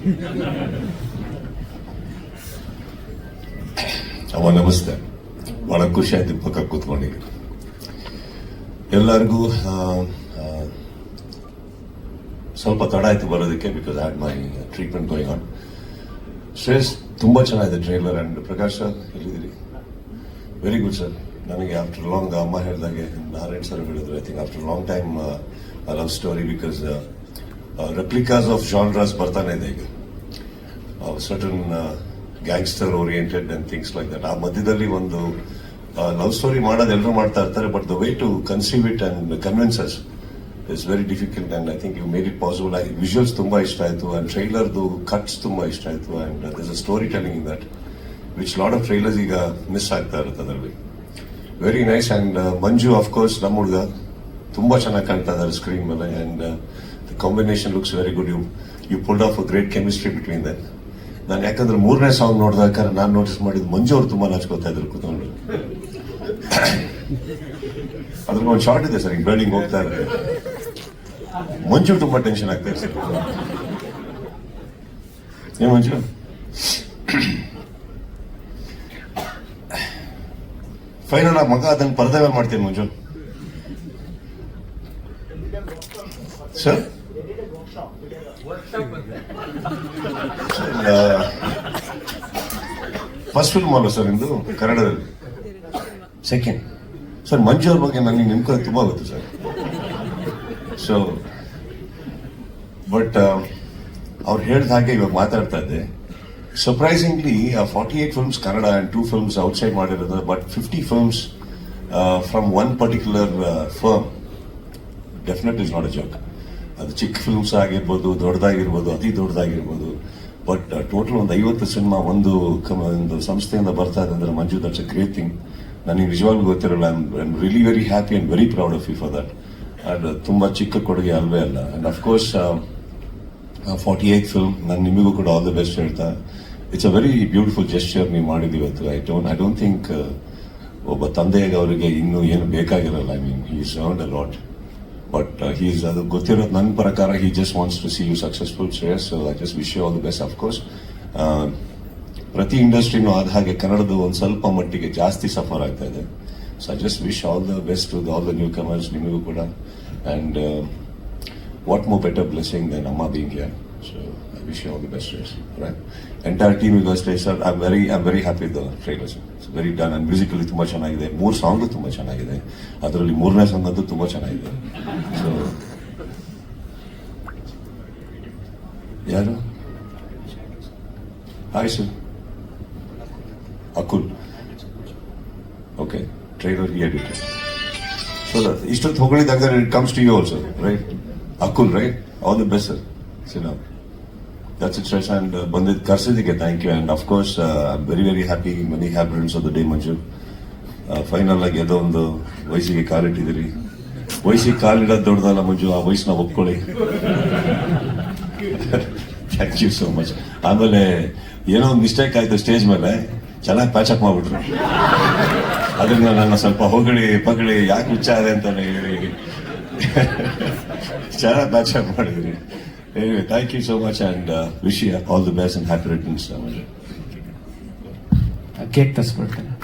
ಅವ ನಮಸ್ತೆ. ಬಹಳ ಖುಷಿ ಆಯ್ತು ಪಕ್ಕ ಕೂತ್ಕೊಂಡಿದ್ದು. ಎಲ್ಲರಿಗೂ ಸ್ವಲ್ಪ ತಡ ಆಯ್ತು ಬರೋದಕ್ಕೆ because had my treatment going on Shreyas, ತುಂಬಾ ಚೆನ್ನಾಗಿದೆ ಟ್ರೈಲರ್ ಅಂಡ್ ಪ್ರಕಾಶ್ ಸರ್ ಎಲ್ಲಿದ್ದೀರಿ? ವೆರಿ ಗುಡ್ ಸರ್ ನನಗೆ ಆಫ್ಟರ್ ಲಾಂಗ್ ಅಮ್ಮ ಹೇಳಿದಾಗೆ ನಾರಾಯಣ್ ಸರ್ ಹೇಳಿದ್ರು I think after long time love story because replicas of genres ಬರ್ತಾನೆ ಇದೆ ಈಗ certain gangster oriented and things like that ಆ ಮಧ್ಯದಲ್ಲಿ ಒಂದು ಲವ್ ಸ್ಟೋರಿ ಮಾಡೋದು ಎಲ್ಲರೂ ಮಾಡ್ತಾ ಇರ್ತಾರೆ but the way to conceive it and convinces it's very difficult and I think you made it possible ಆಗಿ ವಿಜುವಲ್ಸ್ ತುಂಬ ಇಷ್ಟ ಆಯಿತು ಆ್ಯಂಡ್ ಟ್ರೈಲರ್ದು ಕಟ್ಸ್ ತುಂಬ ಇಷ್ಟ ಆಯಿತು and this a story telling in that which lot of trailers ಈಗ miss ಆಗ್ತಾ ಇರುತ್ತೆ ಅದರಲ್ಲಿ. Very nice and Manju of course ನಮ್ಮ ಹುಡುಗ. ತುಂಬ ಚೆನ್ನಾಗಿ ಕಾಣ್ತಾ ಇದ್ದಾರೆ ಸ್ಕ್ರೀನ್ ಮೇಲೆ the combination looks very good you you pulled off a great chemistry between that ನಾನು ಯಾಕಂದ್ರೆ ಮೂರನೇ ಸಾಂಗ್ ನೋಡಿದಾಗ ನಾನು ನೋಟಿಸ್ ಮಾಡಿದ್ದು ಮಂಜು ಅವ್ರು ತುಂಬಾ ನಾಚ್ಕೋತಾ ಇದ್ರು ಕೂತ್ಕೊಂಡು. ಅದ್ರ ಒಂದು ಶಾರ್ಟ್ ಇದೆ ಸರ್ ಬೆಳ್ಳಿಂಗ್ ಹೋಗ್ತಾ ಇದ್ದಾರೆ ಮಂಜು ತುಂಬಾ ಟೆನ್ಷನ್ ಆಗ್ತಾ ಇದೆ ಸರ್. ಏನ್ ಮಂಜು? ಫೈನಲ್ ಆ ಮಗ ಅದನ್ನು ಪರದೆ ಮೇಲೆ ಮಾಡ್ತೀನಿ ಮಂಜು. ಸರ್ ಫಸ್ಟ್ ಫಿಲ್ಮ್ ಅಲ್ಲ ಸರ್ ನಿಮ್ದು? ಕನ್ನಡದಲ್ಲಿ. ಸೆಕೆಂಡ್ ಸರ್ ಮಂಜು ಅವ್ರ ಬಗ್ಗೆ ನನಗೆ ನಿಮ್ ಕಡೆ ತುಂಬಾ ಗೊತ್ತು ಸರ್ ಸೊ ಬಟ್ ಅವ್ರು ಹೇಳಿದ ಹಾಗೆ ಇವಾಗ ಮಾತಾಡ್ತಾ ಇದ್ದೆ. Surprisingly forty eight films Kannada and two films outside ಮಾಡಿರೋದು but fifty films from one particular firm definite is not a joke ಅದು ಚಿಕ್ಕ ಫಿಲ್ಮ್ಸ್ ಆಗಿರ್ಬೋದು, ದೊಡ್ಡದಾಗಿರ್ಬೋದು, ಅತಿ ದೊಡ್ಡದಾಗಿರ್ಬೋದು. ಬಟ್ ಟೋಟಲ್ ಒಂದು ಐವತ್ತು ಸಿನಿಮಾ ಒಂದು ಒಂದು ಸಂಸ್ಥೆಯಿಂದ ಬರ್ತಾ ಇದೆ ಅಂದ್ರೆ Manju that's a great thing ನನಗೆ ನಿಜವಾಗ್ಲೂ ಗೊತ್ತಿರಲ್ಲ I am really very happy and very proud of you for that and ತುಂಬ ಚಿಕ್ಕ ಕೊಡುಗೆ ಅಲ್ವೇ ಅಲ್ಲ. And of course forty eight film ನಾನು ನಿಮಗೂ ಕೂಡ ಆಲ್ ದ ಬೆಸ್ಟ್ ಹೇಳ್ತಾ. It's a very beautiful gesture ನೀವು ಮಾಡಿದ್ದೀವಿ ಇವತ್ತು I don't I don't think ಒಬ್ಬ ತಂದೆಗೆ ಅವರಿಗೆ ಇನ್ನೂ ಏನು ಬೇಕಾಗಿರಲ್ಲ. ಐ ಮೀನ್ ಈ sound a lot but he's ಅದು ಗೊತ್ತಿರೋದು ನನ್ನ ಪ್ರಕಾರ he just wants to see you successful Shreyas. I just wish you all the best of course ಪ್ರತಿ ಇಂಡಸ್ಟ್ರಿನೂ ಆದ ಹಾಗೆ ಕನ್ನಡದ ಒಂದು ಸ್ವಲ್ಪ ಮಟ್ಟಿಗೆ ಜಾಸ್ತಿ ಸಫರ್ ಆಗ್ತಾ ಇದೆ. So I just wish all the best all the newcomers ನಿಮಗೂ ಕೂಡ. And what more better blessing than ಅಮ್ಮ being here so I wish you all the best Shreyas right entire team ಈಗ ಅಷ್ಟೇ sir I very I very happy the trailers very done and musically ತುಂಬ ಚೆನ್ನಾಗಿದೆ. ಮೂರು song ತುಂಬ ಚೆನ್ನಾಗಿದೆ. ಅದರಲ್ಲಿ ಮೂರನೇ ಸಾಂಗ್ ಅಂತೂ ತುಂಬ ಚೆನ್ನಾಗಿದೆ. ಸೊ ಯಾರು? Hi sir Akul. Okay trailer editor so that ಇಷ್ಟೊತ್ತು ಹೊಗಳಿದಾಗ it comes to you also right Akul right all the best sir Sina that's and ಬಂದಿದ್ದು ಕರ್ಸಿದ್ದಕ್ಕೆ thank you and of course very very happy many happiness of the day Manju final ಆಗಿ ಯಾವುದೋ ಒಂದು ವಯಸ್ಸಿಗೆ ಕಾಲಿಟ್ಟಿದ್ದೀರಿ. ವಯಸ್ಸಿಗೆ ಕಾಲಿಡೋದು ದೊಡ್ಡದಲ್ಲ ಮಂಜು ಆ ವಯಸ್ಸನ್ನ ಒಪ್ಕೊಳ್ಳಿ. ಥ್ಯಾಂಕ್ ಯು ಸೋ ಮಚ್ ಆಮೇಲೆ, ಏನೋ ಒಂದು ಮಿಸ್ಟೇಕ್ ಆಯಿತು ಸ್ಟೇಜ್ ಮೇಲೆ. ಚೆನ್ನಾಗಿ ಪ್ಯಾಚಪ್ ಮಾಡ್ಬಿಟ್ರು. ಅದನ್ನ ನನ್ನ ಸ್ವಲ್ಪ ಹೊಗಳಿ, ಪಗಳಿ ಯಾಕೆ ಹುಚ್ಚಾದೆ ಅಂತ ಹೇಳಿ. ಚೆನ್ನಾಗಿ Anyway, thank you so much and uh, wish you all the best and happy returns. Get this, Burton.